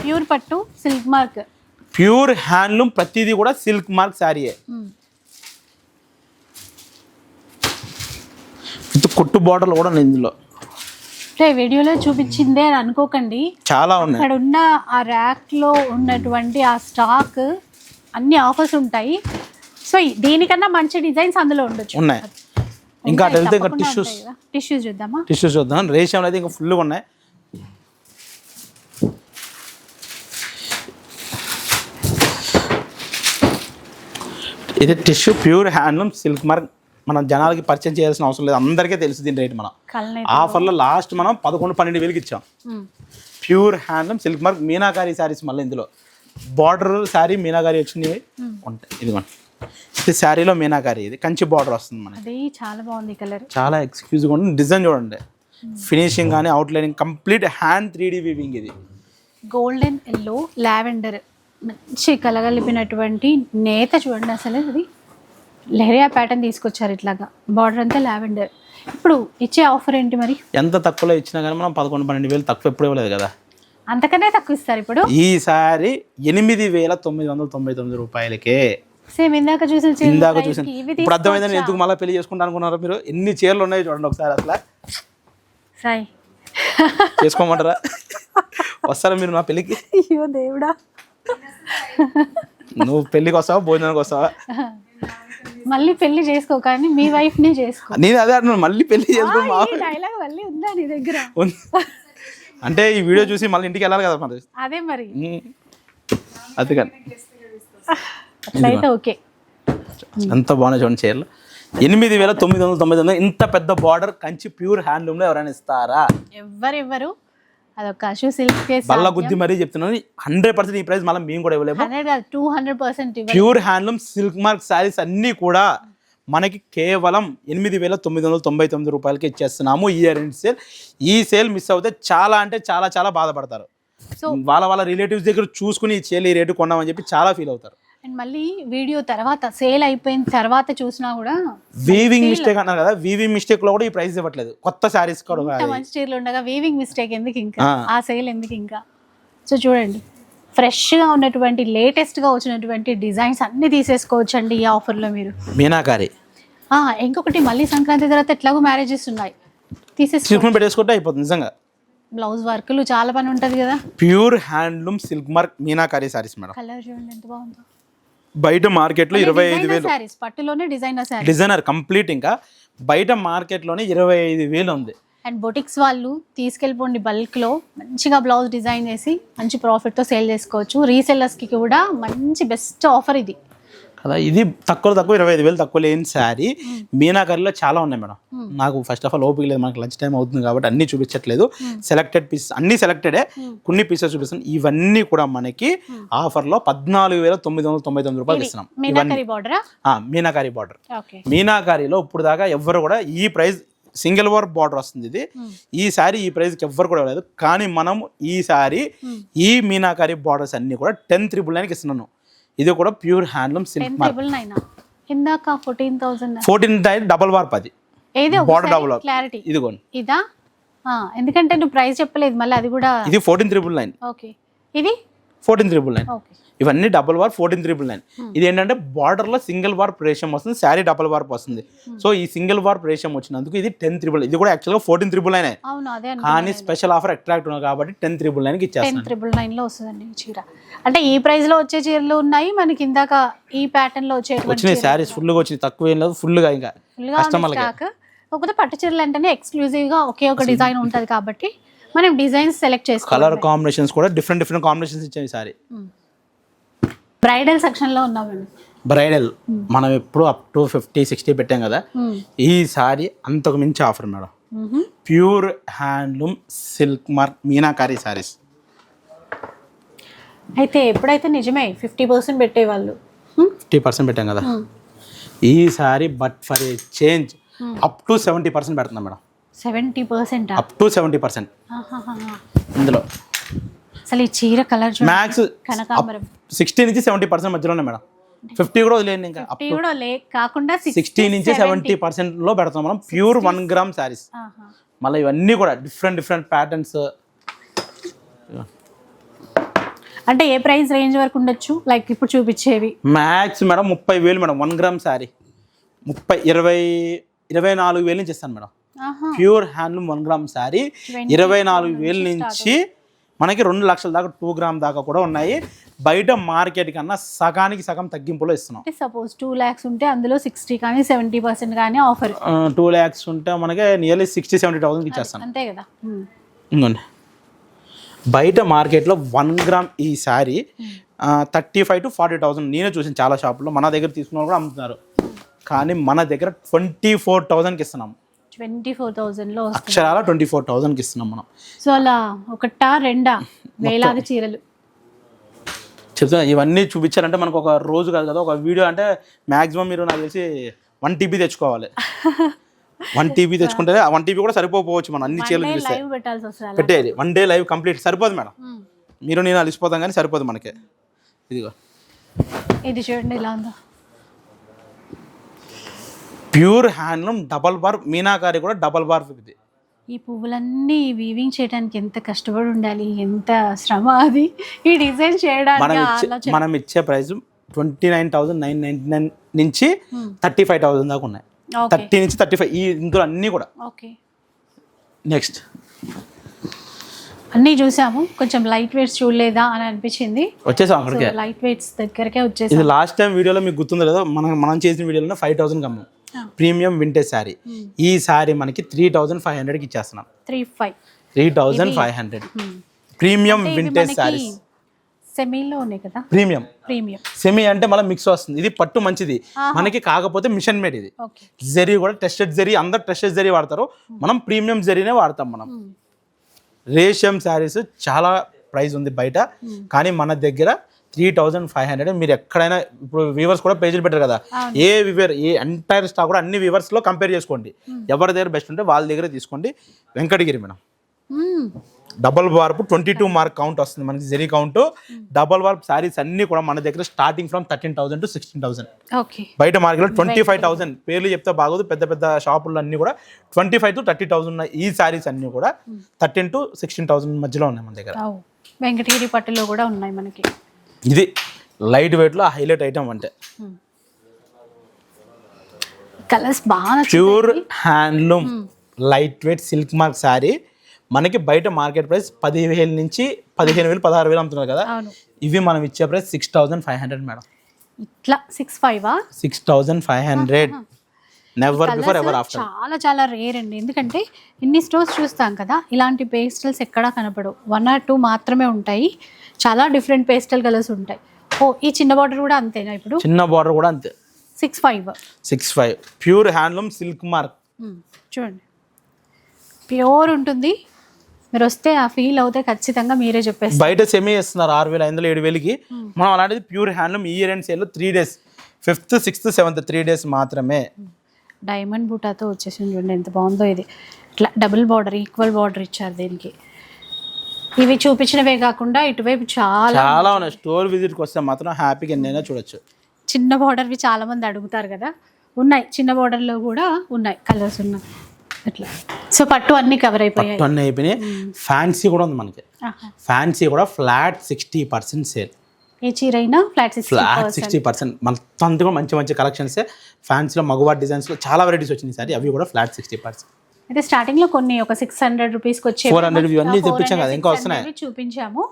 ప్యూర్ పట్టు సిల్క్ మార్క్. ప్యూర్ హ్యాండ్లూమ్ ప్రతిదీ కూడా సిల్క్ మార్క్ శారీయే విత్ కుట్టు బార్డర్లు కూడా ఉన్నాయి ఇందులో. అంటే వీడియోలో చూపించిందే అని అనుకోకండి. చాలా ఉన్నాయి. అక్కడ ఉన్న ఆ ర్యాక్లో ఉన్నటువంటి ఆ స్టాక్ అన్ని ఆఫర్స్ ఉంటాయి. సో దీనికన్నా మంచి డిజైన్స్ అందులో ఉండొచ్చు. ఉన్నాయి. ఇంకా అటు వెళ్తే ఇంకా టిష్యూస్ టిష్యూస్ చూద్దామా? టిష్యూస్ చూద్దాం. రేషన్ అయితే ఇంకా ఫుల్గా ఉన్నాయి. ఇది tissue pure handloom silk mark మనం జనాలకి పరిచయం చేయాల్సిన అవసరం లేదు. అందరికీ తెలుసు దీని రేట్ మనం. ఆఫర్లో లాస్ట్ మనం పదకొండు పన్నెండు వేలకి ఇచ్చాం. Pure handloom silk mark meenakari sarees మళ్ళీ ఇందులో. బార్డర్ శారీ మీనాకారి వచ్చింది ఉంటాయి. ఇది మనం ఇది శారీలో మీనాకారి ఇది కంచి బార్డర్ వస్తుంది మనకి. అది చాలా బాగుంది కలర్. చాలా ఎక్స్క్యూజ్గా ఉంటుంది. డిజైన్ చూడండి. ఫినిషింగ్ కానీ outlining complete hand three D weaving ఇది. గోల్డెన్ ఎల్లో లావెండర్ మంచి కలగలిపినటువంటి నేత చూడండి అసలు అది లెహరియా ప్యాటర్న్ తీసుకొచ్చారు ఇట్లాగా. బార్డర్ అంతా లావెండర్ ఇప్పుడు ఇచ్చే ఆఫర్ ఏంటి మరి? ఎంత తక్కువలో ఇచ్చినా కానీ మనం పదకొండు పన్నెండు వేలు తక్కువ ఎప్పుడు ఇవ్వలేదు కదా. అంతకనే తక్కువ ఇస్తారు ఇప్పుడు. ఈ సారీ ఎనిమిది వేల తొమ్మిది వందల తొంభై తొమ్మిది రూపాయలకే. సేమ్ ఇందాక చూసిన ఇందాక చూసిన. ఇప్పుడు అర్థమైందని ఎందుకు మళ్ళీ పెళ్ళి చేసుకుంటా అనుకున్నారు మీరు? ఎన్ని చీరలు ఉన్నాయి చూడండి ఒకసారి అసలు. సాయి. చేసుకోమంటారా? వస్తారా మీరు నా పెళ్ళికి? అయ్యో దేవుడా. నువ్వు పెళ్ళికి వస్తావా? భోజనానికి వస్తావా? మళ్ళీ పెళ్ళి చేసుకో కానీ మీ వైఫ్ నే చేసుకో. నేను అదే అంటున్నాను మళ్ళీ పెళ్ళి చేసుకో మా డైలాగ్ మళ్ళీ ఉందా నీ దగ్గర. అంటే ఈ వీడియో చూసి మళ్ళీ ఇంటికి వెళ్ళాలి కదా మరి అదే మరి. ఉమ్. అందుకని. ఓకే ఎంత బాగున్నాయి చూడండి చీరలు. ఎనిమిది వేల తొమ్మిది వందల తొంభై తొమ్మిది ఇంత పెద్ద బార్డర్ కంచి ప్యూర్ హ్యాండ్లూమ్లో ఎవరైనా ఇస్తారా? ఎవ్వరెవ్వరు. అదొక అశు సిల్క్ కేస్ బల్ల గుద్ది మరీ చెప్తున్నాను. హండ్రెడ్ పర్సెంట్ ఈ ప్రైస్ మళ్ళీ మేము కూడా ఇవ్వలేము. Two hundred percent pure handloom silk mark sarees అన్నీ కూడా మనకి కేవలం ఎనిమిది వేల తొమ్మిది వందల తొంభై తొమ్మిది రూపాయలకి ఇచ్చేస్తున్నాము. ఈ ఇయర్ ఎండ్ సేల్ ఈ సేల్ మిస్ అవుతే చాలా అంటే చాలా చాలా బాధపడతారు. సో వాళ్ళ వాళ్ళ రిలేటివ్స్ దగ్గర చూసుకుని ఈ సేల్ ఈ రేటు కొన్నామని చెప్పి చాలా ఫీల్ అవుతారు. అండ్ మళ్ళీ వీడియో తర్వాత సేల్ అయిపోయిన తర్వాత చూసినా కూడా వీవింగ్ మిస్టేక్ అన్నారు కదా వీవింగ్ మిస్టేక్లో కూడా ఈ ప్రైస్ ఇవ్వట్లేదు. కొత్త శారీస్ కూడా మంచి చీరలు ఉండగా వీవింగ్ మిస్టేక్ ఎందుకు ఇంకా? ఆ. సేల్ ఎందుకు ఇంకా? సో చూడండి ఫ్రెష్గా ఉన్నటువంటి లేటెస్ట్గా వచ్చినటువంటి డిజైన్స్ అన్ని తీసేసుకోవచ్చు అండి ఈ ఆఫర్లో మీరు. మీనాకారి. ఇంకొకటి మళ్ళీ సంక్రాంతి తర్వాత ఎట్లాగో మ్యారేజెస్ ఉన్నాయి. తీసేసుకో. తీసుకుని పెట్టేసుకుంటే అయిపోతుంది నిజంగా. బ్లౌజ్ వర్క్లు చాలా పని ఉంటుంది కదా. Pure handloom silk mark meenakari saris madam colour చూడండి ఎంత బాగుందో. బయట మార్కెట్లో ఇరవై ఐదు వేలు. పట్టులోనే డిజైనర్ డిజైనర్ కంప్లీట్ ఇంకా. బయట మార్కెట్లోనే ఇరవై ఐదు వేలు ఉంది. అండ్ బొటిక్స్ వాళ్ళు తీసుకెళ్ళిపోండి బల్క్లో మంచిగా బ్లౌజ్ డిజైన్ చేసి మంచి ప్రాఫిట్తో సేల్ చేసుకోవచ్చు. రీసెల్లర్స్కి కూడా మంచి బెస్ట్ ఆఫర్ ఇది. కదా? ఇది తక్కువ తక్కువ ఇరవై ఐదు వేలు తక్కువ లేని శారీ. మీనాకరిలో చాలా ఉన్నాయి మేడం. నాకు ఫస్ట్ ఆఫ్ ఆల్ ఓపిక లేదు మనకి లంచ్ టైం అవుతుంది కాబట్టి అన్ని చూపించట్లేదు. సెలెక్టెడ్ పీసెస్ అన్ని సెలెక్టెడే కొన్ని పీసెస్ చూపిస్తాను. ఇవన్నీ కూడా మనకి ఆఫర్లో పద్నాలుగు వేల తొమ్మిది వందల తొంభై తొమ్మిది రూపాయలు ఇస్తున్నాం. మీనాకరి బార్డరా ఆ, మీనాకారి బార్డర్ మీనాకారిలో ఇప్పుడు దాకా ఎవ్వరు కూడా ఈ ప్రైస్ సింగిల్ వర్క్ బార్డర్ వస్తుంది ఇది. ఈ సారీ ఈ ప్రైస్కి ఎవ్వరు కూడా ఇవ్వలేదు. కానీ మనం ఈ సారీ ఈ మీనాకారి బార్డర్స్ అన్ని కూడా టెన్ త్రిబుల్ నైన్కి ఇస్తున్నాను. ఇది కూడా ప్యూర్ హ్యాండ్లూమ్ సిల్క్ ఇందాక fourteen thousand fourteen double warp పది ఏది బార్డర్ డబుల్ క్లారిటీ ఇదిగోండి. ఇదా? ఎందుకంటే నువ్వు ప్రైస్ చెప్పలేదు మళ్ళీ అది కూడా ఇది ఫోర్టీన్ త్రిబుల్ నైన్ ఓకే ఇది? ఫోర్టీన్ త్రిబుల్ నైన్ ఇవన్నీ double warp fourteen triple nine ఇది ఏంటంటే బార్డర్లో సింగిల్ వార్ ప్రేషం వస్తుంది శారీ డబుల్ వార్ వస్తుంది. సో ఈ సింగిల్ వార్ ప్రేషం వచ్చినందుకు ఇది టెన్ త్రిబుల్ ఇది కూడా యాక్చువల్గా ఫోర్టీన్ త్రిబుల్ నైన్ కానీ స్పెషల్ ఆఫర్ అట్రాక్ట్ ఉన్నాయి కాబట్టి టెన్ త్రిబుల్ నైన్కి టెన్ ఇచ్చేస్తాను. ట్రిపుల్ నైన్లో వస్తుందండి ఈ చీర. అంటే ఈ ప్రైస్లో వచ్చే చీరలు ఉన్నాయి మనకి ఇందాక ఈ ప్యాటర్న్లో వచ్చేటువంటి వచ్చినాయి శారీస్ ఫుల్గా వచ్చినాయి తక్కువ ఏం లేదు ఫుల్గా ఇంకా కస్టమర్లకి కాకపోతే పట్టు చీరలు అంటేనే ఎక్స్క్లూజివ్గా ఒకే ఒక డిజైన్ ఉంటది కాబట్టి మనం డిజైన్స్ సెలెక్ట్ చేసుకోవాలి. కలర్ కాంబినేషన్స్ కూడా డిఫరెంట్ డిఫరెంట్ కాంబినేషన్స్ ఇచ్చాయి సారీ బ్రైడల్ సెక్షన్లో ఉన్నామండి బ్రైడల్ మనం ఎప్పుడు అప్ టు ఫిఫ్టీ సిక్స్టీ పెట్టాం కదా. మ్మ్. ఈ సారీ అంతకు మించి offer madam. Pure handloom silk mark meenakari saris అయితే ఎప్పుడైతే నిజమే ఫిఫ్టీ పర్సెంట్ పెట్టేవాళ్ళు? ఫిఫ్టీ పర్సెంట్ పెట్టాం కదా. ఈ sorry but for a change up to seventy percent పెడుతున్నాం madam. Seventy percent? Up to seventy percent. ఇందులో. అసలు ఈ చీర కలర్ మ్యాక్స్ కనకాంబరం. సిక్స్టీ నుంచి సెవెంటీ పర్సెంట్ మధ్యలోనే మేడం. ఫిఫ్టీ కూడా వదిలేండి ఇంకా. కూడా లే కాకుండా సిక్స్టీ నుంచి సెవెంటీ పర్సెంట్లో పెడుతున్నాం మనం. ప్యూర్ వన్ గ్రామ్ శారీస్ మళ్ళీ ఇవన్నీ కూడా డిఫరెంట్ డిఫరెంట్ ప్యాటర్న్స్ అంటే ఏ ప్రైస్ రేంజ్ వరకు ఉండొచ్చు? లైక్ ఇప్పుడు చూపించేవి. మ్యాక్స్ మేడం ముప్పై వేలు మేడం. వన్ గ్రామ్ శారీ ముప్పై ఇరవై ఇరవై నాలుగు వేలు నుంచి ఇస్తాను madam. Pure handloom one gram sari ఇరవై నాలుగు వేల నుంచి మనకి రెండు లక్షల దాకా టూ గ్రామ్ దాకా కూడా ఉన్నాయి. బయట మార్కెట్ కన్నా సగానికి సగం తగ్గింపులో ఇస్తున్నాం. సపోజ్ టూ ల్యాక్స్ ఉంటే అందులో సిక్స్టీ కానీ సెవెంటీ పర్సెంట్ కానీ ఆఫర్ టూ ల్యాక్స్ ఉంటే మనకి నియర్లీ సిక్స్టీ సెవెంటీ థౌసండ్కి ఇచ్చేస్తాను. అంతే కదా. ఉమ్. ఇంకోండి. బయట మార్కెట్లో వన్ గ్రామ్ ఈ sari thirty five to forty thousand నేనే చూసాను చాలా షాపుల్లో. మన దగ్గర తీసుకున్న కూడా అమ్ముతున్నారు. కానీ మన దగ్గర ట్వంటీ ఫోర్ థౌజండ్కి ఇస్తున్నాం. ట్వంటీ ఫోర్ వస్తుంది. అక్షరాల ట్వంటీ ఫోర్ థౌజండ్కి ఇస్తున్నాం మనం. సో అలా ఒకటా రెండా? వేలాది చీరలు. చెప్తున్నా ఇవన్నీ చూపించాలంటే మనకు ఒక రోజు కాదు కదా ఒక వీడియో అంటే మాక్సిమం మీరు నాకు తెలిసి వన్ టీబీ తెచ్చుకోవాలి. వన్ టీబీ తెచ్చుకుంటే వన్ టీబీ కూడా సరిపోవచ్చు మనం అన్ని చీరలు చూపిస్తే అలా. పెట్టేయాలి వన్ డే లైవ్ కంప్లీట్. సరిపోదు మేడం. మీరు నేను అలిసిపోతాం కానీ సరిపోదు మనకి. ఇదిగో. ఇది చూడండి ఇలా ఉందో? Pure handloom double bar meenakari కూడా డబల్ బార్ ఇది. ఈ పువ్వులన్నీ వీవింగ్ చేయడానికి ఎంత కష్టపడి ఉండాలి ఎంత శ్రమ అది ఈ డిజైన్ చేయడానికి మనం ఇచ్చే price twenty nine thousand nine ninety nine నుంచి థర్టీ ఫైవ్ థౌసండ్ దాకా ఉన్నాయి. థర్టీ నుంచి థర్టీ ఫైవ్ ఈ ఇందులో అన్నీ కూడా. ఓకే నెక్స్ట్ అన్నీ చూసాము. కొంచెం లైట్ వెయిట్స్ చూడలేదా అని అనిపించింది. వచ్చేసాం అక్కడికే. లైట్ వెయిట్స్ దగ్గరకే వచ్చేసి. ఇది లాస్ట్ టైం వీడియోలో మీకు గుర్తుందో లేదో మనం మనం చేసిన వీడియోలో five thousand కమ్మాం. Premium vintage sari. ఈ శారీ మనకి త్రీ థౌసండ్ ఫైవ్ హండ్రెడ్కి ఇచ్చేస్తున్నాం. Three five. Three thousand five hundred. Premium vintage saris. సెమీలో ఉన్నాయి కదా? ప్రీమియం. ప్రీమియం. సెమీ అంటే మళ్ళీ మిక్స్ వస్తుంది. ఇది పట్టు మంచిది. మనకి కాకపోతే మిషన్ మేడ్ ఇది. జరీ కూడా టెస్టెడ్ జరీ అందరు టెస్టెడ్ జరీ వాడతారు. మనం ప్రీమియం జరీనే వాడతాం మనం. రేషియం శారీస్ చాలా ప్రైస్ ఉంది బయట. కానీ మన దగ్గర త్రీ థౌజండ్ ఫైవ్ హండ్రెడ్ మీరు ఎక్కడైనా ఇప్పుడు వీవర్స్ కూడా పేజీలు పెట్టారు కదా. ఏ వివర్ ఏ ఎంటైర్ స్టాక్ కూడా అన్ని వివర్స్లో కంపేర్ చేసుకోండి. ఎవరి దగ్గర బెస్ట్ ఉంటే వాళ్ళ దగ్గర తీసుకోండి. Venkatagiri madam. Double warp twenty two mark count వస్తుంది మనకి zari count double warp saris అన్ని కూడా మన దగ్గర starting from thirteen thousand to sixteen thousand బయట మార్కెట్లో ట్వంటీ ఫైవ్ థౌసండ్ పేర్లు చెప్తే బాగోదు పెద్ద పెద్ద షాపుల్లో అన్ని కూడా twenty five to thirty thousand ఈ శారీస్ అన్ని కూడా థర్టీన్ టు సిక్స్టీన్ థౌసండ్ మధ్యలో ఉన్నాయి మన దగ్గర. వెంకటగిరి పట్టులో కూడా ఉన్నాయి మనకి. ఇది లైట్ వెయిట్లో హైలైట్ ఐటమ్ అంటే. కలర్స్ బాగా. Pure handloom light weight silk mark sari. మనకి బయట మార్కెట్ ప్రైస్ పదివేల నుంచి పదిహేను వేలు పదహారు వేలు అమ్ముతున్నారు కదా. ఇవి మనం ఇచ్చే price six thousand five hundred madam. ఇట్లా six five? Six thousand five hundred. Never before ever after చాలా చాలా రేర్ అండి. ఎందుకంటే ఇన్ని స్టోర్స్ చూస్తాం కదా ఇలాంటి పేస్టల్స్ ఎక్కడా కనపడవు. వన్ ఆర్ టూ మాత్రమే ఉంటాయి. చాలా డిఫరెంట్ పేస్టల్ కలర్స్ ఉంటాయి. ఓ ఈ చిన్న బార్డర్ కూడా అంతేనా ఇప్పుడు? చిన్న బార్డర్ కూడా అంతే. Six five six five pure handloom silk mark చూడండి. ప్యూర్ ఉంటుంది. మీరు వస్తే ఆ ఫీల్ అవుతే ఖచ్చితంగా మీరే చెప్పేస్తారు. బయట సెమీ ఇస్తున్నారు ఆరు వేల ఐదు వందలు ఏడు వేలకి. మనం అలాంటిది pure handloom year end sale three days fifth sixth seventh three days మాత్రమే. డైమండ్ బూటాతో వచ్చేసింది చూడండి ఎంత బాగుందో ఇది. ఇట్లా డబుల్ బార్డర్ ఈక్వల్ బార్డర్ ఇచ్చారు దీనికి. ఇవి చూపించినవే కాకుండా ఇటువైపు చాలా చాలా ఉన్నాయి. స్టోర్ విజిట్కి వస్తే మాత్రం హ్యాపీగా ఎన్నైనా చూడొచ్చు. చిన్న బార్డర్వి చాలా మంది అడుగుతారు కదా. ఉన్నాయి చిన్న బార్డర్లో కూడా ఉన్నాయి కలర్స్ ఉన్నాయి. అట్లా. సో పట్టు అన్ని కవర్ అయిపోయాయి. అన్నీ అయిపోయినాయి. ఫ్యాన్సీ కూడా ఉంది మనకి. ఫ్యాన్సీ కూడా ఫ్లాట్ సిక్స్టీ పర్సెంట్ సేల్. ఏ చీర అయినా ఫ్లాట్ ఫ్లాట్ సిక్స్టీ పర్సెంట్ మొత్తం అంతా కూడా మంచి మంచి కలెక్షన్స్ ఫ్యాన్సీలో మగవారి డిజైన్స్లో చాలా వెరైటీస్ వచ్చినాయి సార్. అవి కూడా ఫ్లాట్ సిక్స్టీ పర్సెంట్ అయితే స్టార్టింగ్లో కొన్ని ఒక సిక్స్ హండ్రెడ్ రూపీస్కి వచ్చే 400 ఇవన్నీ తెప్పించాం కదా, ఇంకా వస్తున్నాయి. చూపించాము.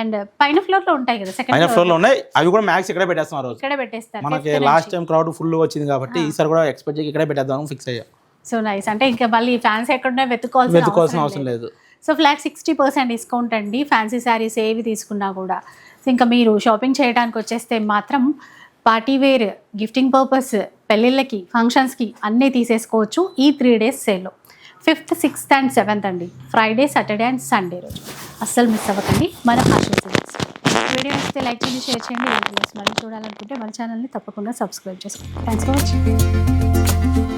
అండ్ పైన ఫ్లోర్లో ఉంటాయి కదా సెకండ్ పైన ఫ్లోర్లో ఉన్నాయి. అవి కూడా మ్యాక్స్ ఇక్కడే పెట్టేస్తున్నారు రోజు. ఇక్కడే పెట్టేస్తారు మనకి లాస్ట్ టైం క్రౌడ్ ఫుల్ వచ్చింది కాబట్టి ఈసారి కూడా ఎక్స్పెక్ట్ చేసి ఇక్కడే పెట్టేద్దాం ఫిక్స్ అయ్యాం. సో నైస్ అంటే ఇంకా మళ్ళీ ఫ్యాన్సీ ఎక్కడున్నా వెతుక్కోవాల్సిన వెతుకోవాల్సిన అవసరం లేదు. So flat sixty percent discount అండి ఫ్యాన్సీ శారీస్ ఏవి తీసుకున్నా కూడా. ఇంకా మీరు షాపింగ్ చేయడానికి వచ్చేస్తే మాత్రం పార్టీ వేర్ గిఫ్టింగ్ పర్పస్ పెళ్ళిళ్ళకి ఫంక్షన్స్కి అన్నీ తీసేసుకోవచ్చు ఈ త్రీ డేస్ సేల్లో ఫిఫ్త్ సిక్స్త్ అండ్ సెవెంత్ అండి. ఫ్రైడే సాటర్డే అండ్ సండే రోజు. అస్సలు మిస్ అవ్వకండి. మన ఆశీర్వదించి వీడియో నచ్చితే లైక్ చేయండి షేర్ చేయండి. వీడియోస్ మళ్ళీ చూడాలనుకుంటే మన ఛానల్ని తప్పకుండా సబ్స్క్రైబ్ చేసుకోండి. Thanks for watching